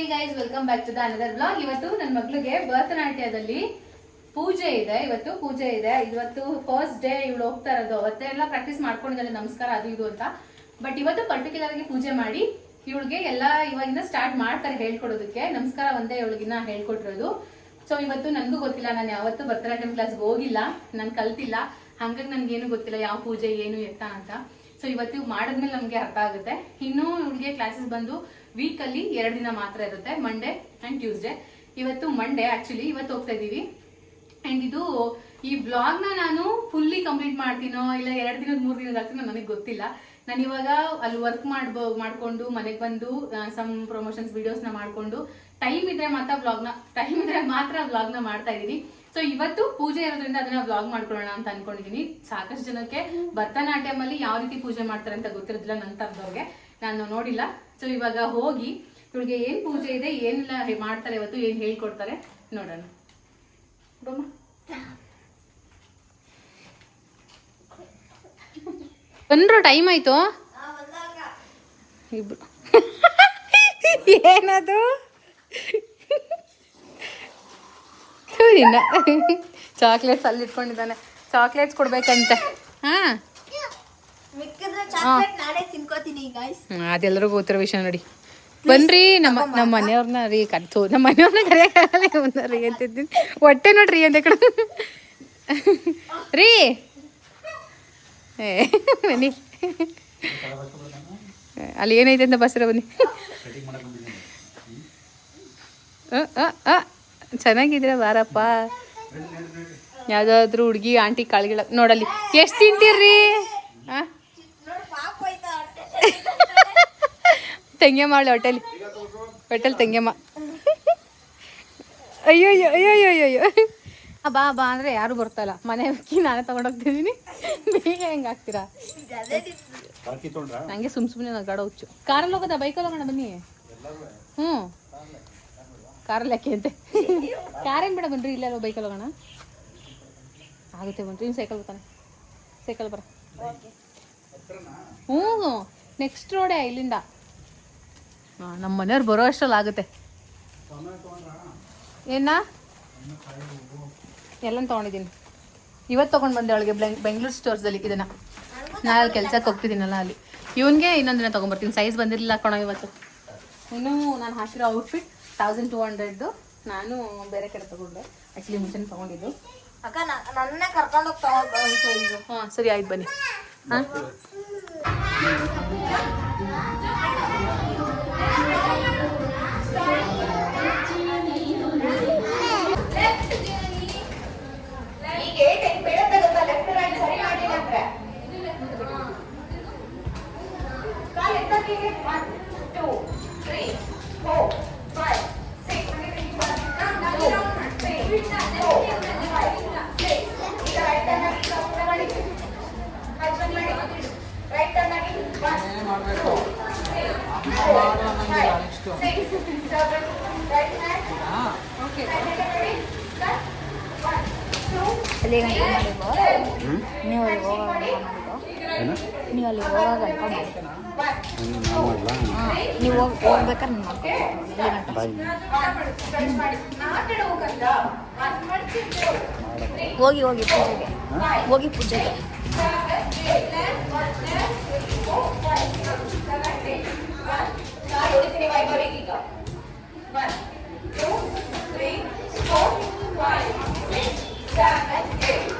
Hey guys welcome back to the another blog ಇವತ್ತು ನನ್ನ ಮಗಳಿಗೆ ಭರತನಾಟ್ಯದಲ್ಲಿ ಪೂಜೆ ಇದೆ. ಇವತ್ತು ಪೂಜೆ ಇದೆ. ಇವತ್ತು ಫಸ್ಟ್ ಡೇ ಇವಳು ಹೋಗ್ತಾ ಇರೋದು. ಅವತ್ತೆ ಎಲ್ಲ ಪ್ರಾಕ್ಟೀಸ್ ಮಾಡ್ಕೊಂಡಿದ್ದಾಳೆ. ನಮಸ್ಕಾರ, ಅದು ಇದು ಅಂತ. ಬಟ್ ಇವತ್ತು ಪರ್ಟಿಕ್ಯುಲರ್ ಆಗಿ ಪೂಜೆ ಮಾಡಿ ಇವಳಿಗೆ ಎಲ್ಲ ಇವಾಗಿಂದ ಸ್ಟಾರ್ಟ್ ಮಾಡ್ತಾರೆ ಹೇಳ್ಕೊಡೋದಕ್ಕೆ. ನಮಸ್ಕಾರ ಒಂದೇ ಇವಳಿಗಿನ್ನ ಹೇಳ್ಕೊಟ್ಟಿರೋದು. ಸೊ ಇವತ್ತು ನನಗೂ ಗೊತ್ತಿಲ್ಲ. ನಾನು ಯಾವತ್ತೂ ಭರತನಾಟ್ಯಂ ಕ್ಲಾಸ್ಗೆ ಹೋಗಿಲ್ಲ. ನಾನು ಕಲ್ತಿಲ್ಲ. ಹಂಗಾಗಿ ನನ್ಗೇನು ಗೊತ್ತಿಲ್ಲ. ಯಾವ ಪೂಜೆ, ಏನು ಎತ್ತ ಅಂತ. ಸೊ ಇವತ್ತು ಇವ್ ಮಾಡಿದ್ಮೇಲೆ ನಮಗೆ ಅರ್ಥ ಆಗುತ್ತೆ. ಇನ್ನೂ ಇವಳಿಗೆ ಕ್ಲಾಸಸ್ ಬಂದು ವೀಕಲ್ಲಿ ಎರಡು ದಿನ ಮಾತ್ರ ಇರುತ್ತೆ ಮಂಡೇ ಆ್ಯಂಡ್ ಟ್ಯೂಸ್ಡೇ ಇವತ್ತು ಮಂಡೇ ಆ್ಯಕ್ಚುಲಿ ಇವತ್ತು ಹೋಗ್ತಾ ಇದ್ದೀವಿ. ಆ್ಯಂಡ್ ಇದು ಈ ವ್ಲಾಗ್ನ ನಾನು ಫುಲ್ಲಿ ಕಂಪ್ಲೀಟ್ ಮಾಡ್ತೀನೋ, ಇಲ್ಲ ಎರಡು ದಿನದ ಮೂರು ದಿನದ ಆಗ್ತೀನೋ ನನಗೆ ಗೊತ್ತಿಲ್ಲ. ನಾನು ಇವಾಗ ಅಲ್ಲಿ ವರ್ಕ್ ಮಾಡ್ಬೋ, ಮಾಡ್ಕೊಂಡು ಮನೆಗೆ ಬಂದು ಸಮ್ ಪ್ರಮೋಷನ್ಸ್ ವಿಡಿಯೋಸ್ನ ಮಾಡ್ಕೊಂಡು ಟೈಮ್ ಇದ್ರೆ ಮಾತ್ರ ವ್ಲಾಗ್ನ ಟೈಮ್ ಇದ್ರೆ ಮಾತ್ರ ವ್ಲಾಗ್ನ ಮಾಡ್ತಾ ಇದ್ದೀನಿ. ಸೊ ಇವತ್ತು ಪೂಜೆ ಇರೋದ್ರಿಂದ ಅದನ್ನ ಬ್ಲಾಗ್ ಮಾಡ್ಕೊಳ್ಳೋಣ ಅಂತ ಅನ್ಕೊಂಡಿದೀನಿ. ಸಾಕಷ್ಟು ಜನಕ್ಕೆ ಭರತನಾಟ್ಯಮಲ್ಲಿ ಯಾವ ರೀತಿ ಪೂಜೆ ಮಾಡ್ತಾರೆ ಅಂತ ಗೊತ್ತಿರೋದಿಲ್ಲ ನನ್ನ ತರದವ್ರಿಗೆ. ನಾನು ನೋಡಿಲ್ಲ. ಸೊ ಇವಾಗ ಹೋಗಿ ಇವಳಿಗೆ ಏನ್ ಪೂಜೆ ಇದೆ, ಏನೆಲ್ಲ ಮಾಡ್ತಾರೆ ಇವತ್ತು, ಏನ್ ಹೇಳ್ಕೊಡ್ತಾರೆ ನೋಡೋಣ. ಬಮ್ಮ. ಬಂದ್ರು ಟೈಮ್ ಆಯ್ತು? ಇಬ್ರು. ಏನದು? ಚಾಕ್ಲೇಟ್ಸ್ ಅಲ್ಲಿ ಇಟ್ಕೊಂಡಿದ್ದಾನೆ ಚಾಕ್ಲೇಟ್ಸ್ ಕೊಡ್ಬೇಕಂತೆ. ಹಾ ಮಿಕ್ಕಿದ್ರೆ ಚಾಕ್ಲೇಟ್ ನಾನೇ ತಿನ್ಕೋತೀನಿ ಗಾಯ್ಸ್ ಹ್ಮ್, ಅದೆಲ್ಲರಿಗೂ ಗೊತ್ತಿರೋ ವಿಷಯ ನೋಡಿ. ಬನ್ರಿ ನಮ್ಮ ನಮ್ಮ ಮನೆಯವ್ರನ್ನ ರೀ ಕರ್ತು ನಮ್ಮ ಮನೆಯವ್ರನ್ನ ಕರೆಯಕ್ಕಾಗಲ್ಲ ರೀ ಅಂತಿದ್ದೀನಿ. ಹೊಟ್ಟೆ ನೋಡ್ರಿ ಅಂತ ಕಡೆ. ರೀ. ಏ ಬನ್ನಿ. ಅಲ್ಲಿ ಏನೈತೆ ಅಂತ ಬಸ್ರ ಬನ್ನಿ. ಚೆನ್ನಾಗಿದ್ದೀರ ಬಾರಪ್ಪ. ಯಾವ್ದಾದ್ರು ಹುಡುಗಿ ಆಂಟಿ ಕಾಳುಗಳ ನೋಡಲ್ಲಿ. ಎಷ್ಟು ತಿಂತೀರ್ರಿ? ಹಾಂ ಅವಳೆ ಹೊಟ್ಟೆಲಿ ಹೊಟ್ಟೆಲಿ ತೆಂಗೆಮ್ಮ ಅಯ್ಯೋ ಅಯ್ಯೋ ಅಯ್ಯೋ. ಅಯ್ಯೋ ಅಯ್ಯೋ ಬಾ ಬಾ ಅಂದರೆ ಯಾರು ಬರ್ತಾಯಿಲ್ಲ ಮನೆ ಅಕ್ಕಿ ನಾನೇ ತೊಗೊಂಡೋಗ್ತಿದ್ದೀನಿ ಬೇಗ ಹೆಂಗೆ ಹಾಕ್ತೀರಾ? ನನಗೆ ಸುಮ್ ಸುಮ್ಮನೆ ಗಾಡ ಹುಚ್ಚು. ಕಾರಲ್ಲಿ ಹೋಗೋದಾ? ಬೈಕಲ್ಲಿ ಹೋಗೋಣ ಬನ್ನಿ. ಹ್ಞೂ. ಕಾರಲ್ಲಿ ಯಾಕೆ ಅಂತೆ. ಕಾರೇನು ಬೇಡ ಬನ್ರಿ ಇಲ್ಲ ಬೈಕಲ್ಲಿ ಹೋಗೋಣ. ಆಗುತ್ತೆ ಬನ್ರಿ. ನೀವು ಸೈಕಲ್ ಬರ್ತಾನೆ. ಸೈಕಲ್ ಬರ. ಹ್ಞೂ. ನೆಕ್ಸ್ಟ್ ರೋಡೆ ಇಲ್ಲಿಂದ. ನಮ್ಮ ಮನೆಯವ್ರು ಬರೋ ಅಷ್ಟ್ರಲ್ಲಿ ಆಗುತ್ತೆ. ಏನ? ಎಲ್ಲ ತೊಗೊಂಡಿದ್ದೀನಿ. ಇವತ್ತು ತೊಗೊಂಡು ಬಂದೆ ಅವಳಿಗೆ ಬೆಂಗಳೂರು ಸ್ಟೋರ್ಸಲ್ಲಿ ಇದನ್ನು. ನಾನು ಅಲ್ಲಿ ಕೆಲ್ಸಕ್ಕೆ ಹೋಗ್ತಿದ್ದೀನಲ್ಲ ಅಲ್ಲಿ. ಇವನಿಗೆ ಇನ್ನೊಂದಿನ ತೊಗೊಂಬರ್ತೀನಿ. ಸೈಜ್ ಬಂದಿರಲಿಲ್ಲ ಕಣೋ ಇವತ್ತು. ಇನ್ನೂ ನಾನು ಹಾಕಿರೋ ಔಟ್ಫಿಟ್ ತೌಸಂಡ್ ಟೂ ಹಂಡ್ರೆಡ್ದು ನಾನು ಬೇರೆ ಕಡೆ ತೊಗೊಂಡೆ. ಆ್ಯಕ್ಚುಲಿ ಮುಂಚೆನೇ ತೊಗೊಂಡಿದ್ದು. ಅಕ್ಕ ನನ್ನೇ ನನ್ನ ಕರ್ಕೊಂಡು ಹೋಗ್ತಾ ಇದು ಹಾಂ ಸರಿ ಆಯ್ತು ಬನ್ನಿ. ಹಾಂ? ನೀವು ಅಲ್ಲಿ ಹೋಗಾಗ ನೀವು ಅಲ್ಲಿ ಹೋಗಾಗ ನೀವು ಹೋಗಿ ಹೋಗ್ಬೇಕಾದ್ರೆ ನಾನು ಮಾಡ್ಕೊಡ್ತೀನಿ ಹೋಗಿ ಹೋಗಿ ಪೂಜೆಗೆ. ಹೋಗಿ ಪೂಜೆಗೆ. Thank you.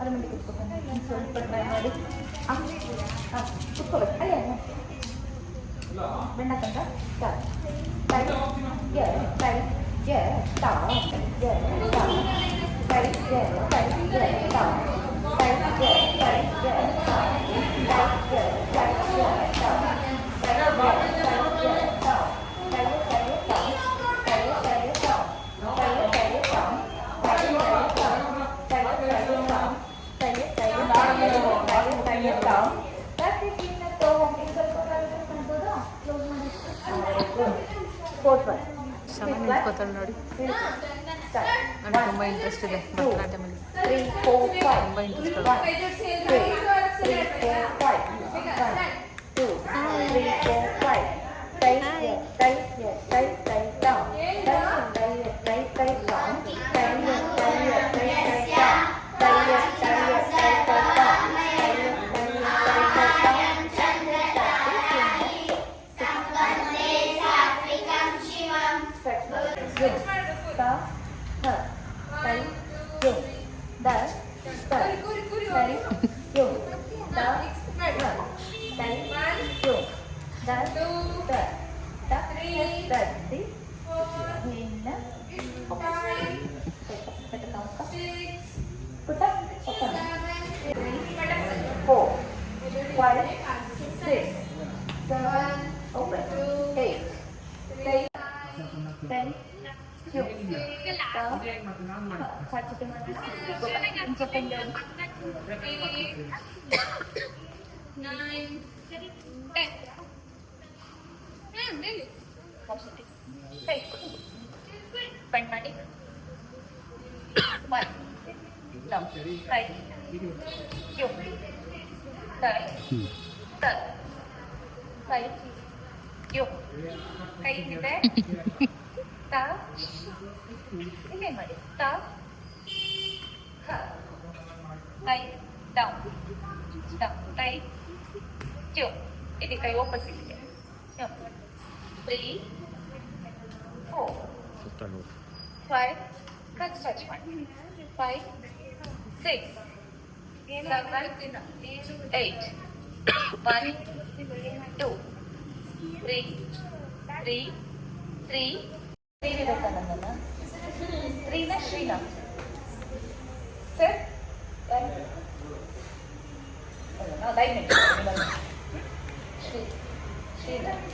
అరమండి ಕುತ್ಕೋಬೇಕು ಅಲ್ಲೇ ಬೆಣ್ಣ ತಂದ ಕೈ ಎ ಕೈ ಎ ತ ಎ ತ ಕೈ ಎ ಕೈ ಎ ತ ಕೈ ಎ ಕೈ ಎ ತ ಕೈ ಎ ಕೈ ಎ ತ ಕೈ ಎ ಫೋರ್ತ್ ಒನ್ ಚೆನ್ನಾಗಿ ನಿಂತ್ಕೋತಾಳೆ ನೋಡಿ. ನನಗೆ ತುಂಬ ಇಂಟ್ರೆಸ್ಟ್ ಇದೆ ಭರತನಾಟ್ಯಮಲ್ಲಿ ತ್ರೀ ಫೋರ್ ಫೈವ್ ತುಂಬ interest one 왼발 몇 번? 나, 하 Tay. Tay. Tay. Tay. Tay. Tay. ತ ಇಲ್ಲೇ ಮಾಡಿ ತ ಹ ಟೈ ಡೌನ್ ಡೌನ್ ಟೈ ಚು ಇಲ್ಲಿ ಕೈ ಓಪನ್ ಇದೆ ತ್ರೀ ಫೋರ್ ಫೈವ್ ಕಚ್ ಟಚ್ ಮಾಡಿ five six seven eight one two three three three Shri ವಿವೇಕಾನಂದನ ಸ್ತ್ರೀನ ಶ್ರೀನಾಥ್ ಸರ್ ನಾವು ಲೈನ್ ಶ್ರೀ ಶ್ರೀನಾಥ್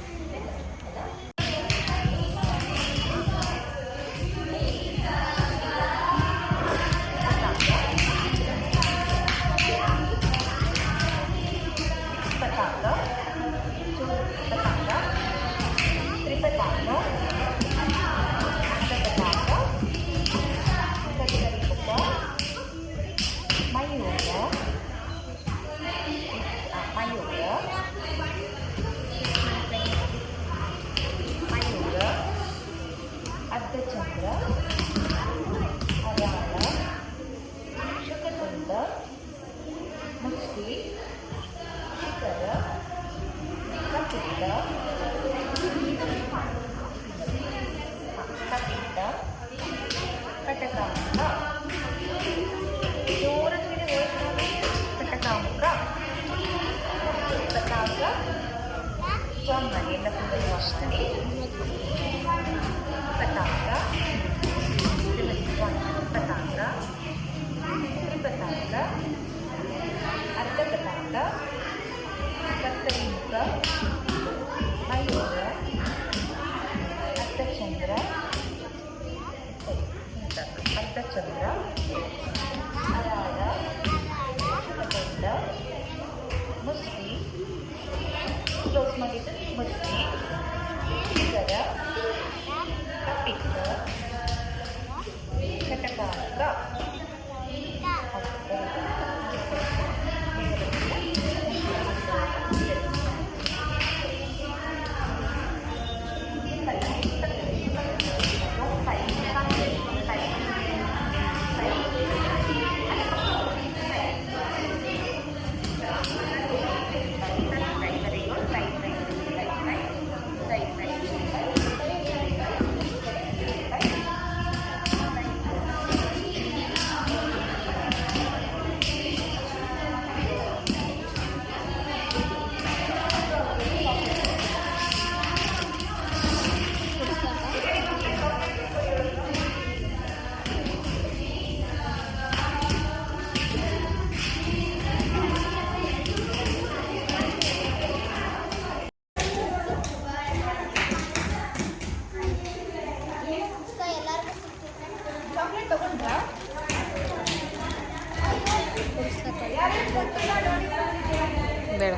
ಬೇಡ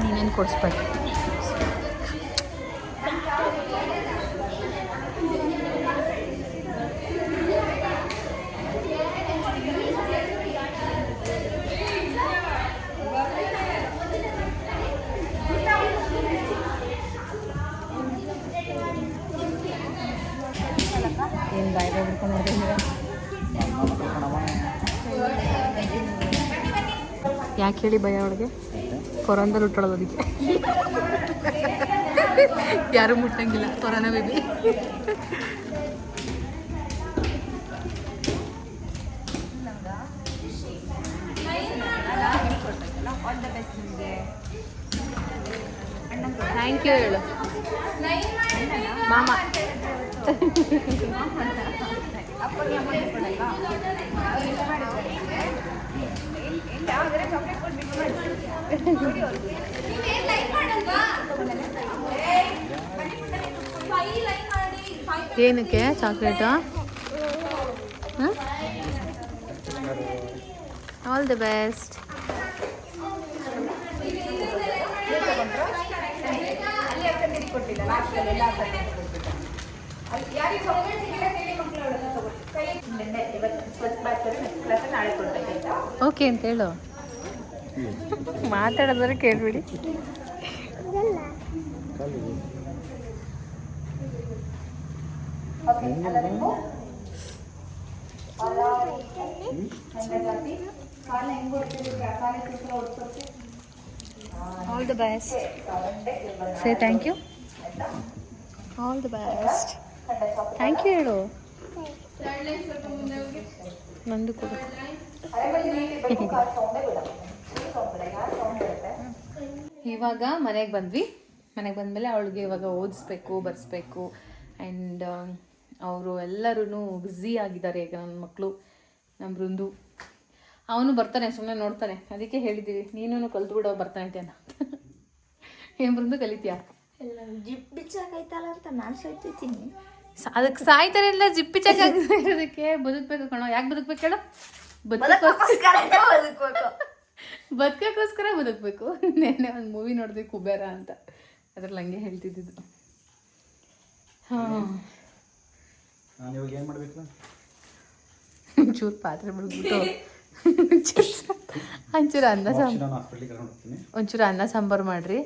ನೀನೇನು ಕೊಡಿಸ್ಬೇಡ ಏನು ಬಾಯ್ ಬಿಡ್ಕೊಂಡು ಯಾಕೆ ಹೇಳಿ ಭಯ ಅವಳಿಗೆ? ಕೊರೋನಾ ಹುಟ್ಟೋದು ಅದಕ್ಕೆ. ಯಾರು ಮುಟ್ಟಂಗಿಲ್ಲ. ಕೊರೋನಾ ಬೇಬಿ ಥ್ಯಾಂಕ್ ಯು ಹೇಳು. ಮಾಮ. ಏನಕ್ಕೆ ಚಾಕ್ಲೇಟು ಆಲ್ ದಿ ಬೆಸ್ಟ್ ಕೊಟ್ಟಿಲ್ಲ ನಿನ್ನೆ ಇವತ್ತು ಫಸ್ಟ್ ಬ್ಯಾಚ್ ನೆಕ್ಸ್ಟ್ ಕ್ಲಾಸ್ ನಾಳೆ ಕೊಡ್ಬೇಕು ಓಕೆ ಅಂತ ಹೇಳು. ಮಾತಾಡೋದ್ರೆ ಕೇಳ್ಬಿಡಿ. ಓಕೆ ಕಾಲ ಹೆಂಗ್ ಕಾಲ all the best say thank you all the best thank you ಹೇಳು. ನಂದು ಕೂಡ. ಇವಾಗ ಮನೆಗೆ ಬಂದ್ವಿ. ಮನೆಗೆ ಬಂದಮೇಲೆ ಅವಳಿಗೆ ಇವಾಗ ಓದಿಸ್ಬೇಕು, ಬರೆಸ್ಬೇಕು. ಆ್ಯಂಡ್ ಅವರು ಎಲ್ಲರೂ ಬ್ಯುಸಿ ಆಗಿದ್ದಾರೆ ಈಗ ನನ್ನ ಮಕ್ಕಳು ನಮ್ಮ ಬೃಂದು ಅವನು ಬರ್ತಾನೆ ಸುಮ್ಮನೆ ನೋಡ್ತಾನೆ. ಅದಕ್ಕೆ ಹೇಳಿದ್ದೀವಿ ನೀನು ಕಲ್ತ್ಬಿಡೋ ಬರ್ತಾನೆ ಅಂತ ಏನು ಬೃಂದು ಕಲಿತೀಯಾ? ಜಿಪ್ ಬಿಚ್ಚಾಗೈತಲ್ಲ ಅಂತ ನಾನು ಸೈತಿದ್ದೀನಿ ಅದಕ್ಕೆ ಸಾಯ್ತಾರೆ ಇಲ್ಲ ಜಿಪ್ಪಿ ಚಕ್ ಅದಕ್ಕೆ ಬದುಕ್ಬೇಕು ಕಣೋ. ಯಾಕೆ ಬದುಕ್ಬೇಕು ಹೇಳು? ಬದುಕೋಸ್ಕರ ಬದುಕ್ಬೇಕು. ಬದುಕಕ್ಕೋಸ್ಕರ ಬದುಕಬೇಕು. ನೆನ್ನೆ ಒಂದು ಮೂವಿ ನೋಡಿದೆ ಕುಬೇರ ಅಂತ. ಅದ್ರಲ್ಲಿ ಹಂಗೆ ಹೇಳ್ತಿದ್ದಿದ್ದು. ಹಾಂ. ನಾನು ಇವಾಗ ಏನು ಮಾಡಬೇಕು? ಚೂರು ಪಾತ್ರೆ ಬಿಡ್ಬಿಟ್ಟು ಒಂಚೂರು ಅನ್ನ ಸಾಂಬಾರು ಒಂಚೂರು ಅನ್ನ ಸಾಂಬಾರು ಮಾಡ್ರಿ.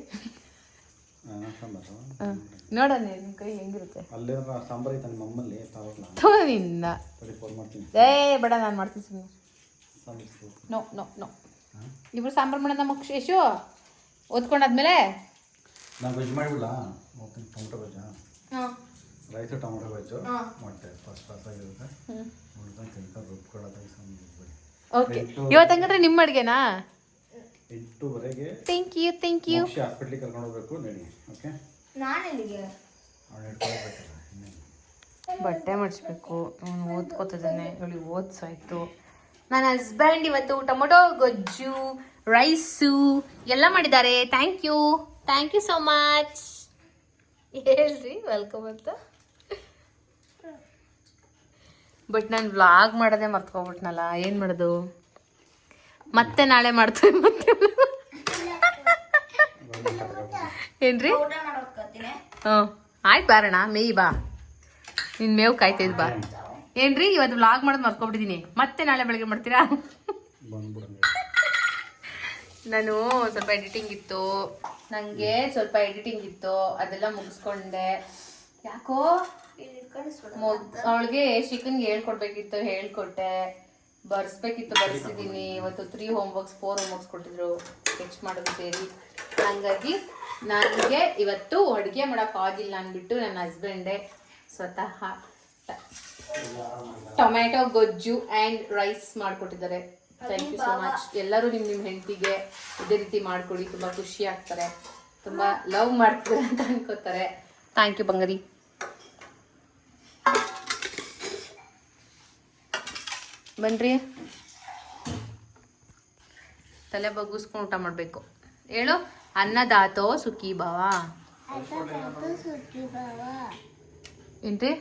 ನೋಡೋಣ ನಿಮ್ಮ ಕೈ ಹೆಂಗಿರುತ್ತೆ? ಅಲ್ಲೇ ಸಾಂಬಾರು ಐತೆ ನಿಮ್ಮ ಅಮ್ಮಲ್ಲಿ ತಗೋಲ್ಲ ಥೋ ನಿನ್ನ ಸರಿ ಫೋನ್ ಮಾಡ್ತೀನಿ. ಏ ಬೇಡ ನಾನು ಮಾಡ್ತೀನಿ ಸುಮ್ಮನೆ ನೋ ನೋ ನೋ. ಇಬ್ರು ಸಾಂಬಾರು ಮಾಡೋಣ ನಮ್ಮ ಯಶು. ಓದ್ಕೊಂಡಾದ್ಮೇಲೆ ನಾನು ವೆಜ್ ಟೊಮೊಟೊ ರೈಸ್ ಟೊಮೊಟೊ ಮೊಟ್ಟೆ ಫಸ್ಟ್ ಕ್ಲಾಸ್ ಆಗಿರುತ್ತೆ. ಉಳ್ಕೊಂಡು ರುಬ್ಕೊಳ್ಳೋದಾಗಿ ಓಕೆ. ಇವತ್ತು ಹಂಗಂದ್ರೆ ನಿಮ್ಮ ಅಡುಗೆನಾ? ಎಂಟೂವರೆಗೆ ಥ್ಯಾಂಕ್ ಯು ಥ್ಯಾಂಕ್ ಯು ಹಾಸ್ಪಿಟ್ಲಿಗೆ ಕರ್ಕೊಂಡು ಹೋಗ್ಬೇಕು ನಡಿ ಓಕೆ ಬಟ್ಟೆ ಮಾಡಿಸ್ಬೇಕು ಅವನು ಓದ್ಕೋತಿದ್ದಾನೆ ಇವಳಿಗೆ ಓದ್ಸಾಯ್ತು ನನ್ನ ಹಸ್ಬೆಂಡ್ ಇವತ್ತು ಟೊಮೊಟೊ ಗೊಜ್ಜು ರೈಸು ಎಲ್ಲ ಮಾಡಿದ್ದಾರೆ. Thank you thank you so much ಹೇಳ್ರಿ ವೆಲ್ಕಮ್ ಅಂತ. ಬಟ್ ನಾನು ವ್ಲಾಗ್ ಮಾಡೋದೇ ಮರ್ತ್ಕೊಬಿಟ್ನಲ್ಲ ಏನು ಮಾಡೋದು? ಮತ್ತೆ ನಾಳೆ ಮಾಡ್ತೀನಿ ಮತ್ತೆ. ಏನ್ರಿ? ಹ್ಞೂ. ಆಯ್ತು ಬಾರಣ ಮೇಯ್ ಬಾ. ನಿನ್ ಮೇವು ಕಾಯ್ತೈದು ಬಾ. ಏನ್ರಿ ಇವತ್ತು ವ್ಲಾಗ್ ಮಾಡೋದು ಮರ್ಕೊಬಿಟ್ಟಿದ್ದೀನಿ ಮತ್ತೆ ನಾಳೆ ಬೆಳಗ್ಗೆ ಮಾಡ್ತೀರಾ? ನಾನು ಸ್ವಲ್ಪ ಎಡಿಟಿಂಗ್ ಇತ್ತು. ನನಗೆ ಸ್ವಲ್ಪ ಎಡಿಟಿಂಗ್ ಇತ್ತು. ಅದೆಲ್ಲ ಮುಗಿಸ್ಕೊಂಡೆ. ಯಾಕೋ? ಅವಳಿಗೆ ಚಿಕನ್ಗೆ ಹೇಳ್ಕೊಡ್ಬೇಕಿತ್ತು ಹೇಳ್ಕೊಟ್ಟೆ. ಬರ್ಸ್ಬೇಕಿತ್ತು, ಬರ್ಸಿದೀನಿ. ಇವತ್ತು ತ್ರೀ ಹೋಮ್ವರ್ಕ್ಸ್ ಫೋರ್ ವರ್ಕ್ಸ್ ಕೊಟ್ಟಿದ್ರು. ಸ್ಕೆಚ್ ಮಾಡೋದು ಸೇರಿ. ಹಂಗಾಗಿ ನನಗೆ ಇವತ್ತು ಅಡುಗೆ ಮಾಡೋಕ್ಕಾಗಿಲ್ಲ ಅಂದ್ಬಿಟ್ಟು ನನ್ನ ಹಸ್ಬೆಂಡೇ ಸ್ವತಃ ಟೊಮ್ಯಾಟೊ, ಗೊಜ್ಜು ಆ್ಯಂಡ್ ರೈಸ್ ಮಾಡಿಕೊಟ್ಟಿದ್ದಾರೆ. ಥ್ಯಾಂಕ್ ಯು ಸೋ ಮಚ್ ಎಲ್ಲರೂ ನಿಮ್ಮ ನಿಮ್ಮ ಹೆಂಡತಿಗೆ ಇದೇ ರೀತಿ ಮಾಡಿಕೊಡಿ. ತುಂಬ ಖುಷಿ ಆಗ್ತಾರೆ. ತುಂಬ ಲವ್ ಮಾಡ್ತಾರೆ ಅಂತ ಅನ್ಕೋತಾರೆ. ಥ್ಯಾಂಕ್ ಯು ಬಂಗಾರಿ ಬನ್ರಿ ತಲೆ ಬಗ್ಗಿಸ್ಕೊಂಡು ಊಟ ಮಾಡಬೇಕು ಹೇಳು ಅನ್ನದಾತೋ ಸುಖಿ ಭಾವ ಏನ್ರಿ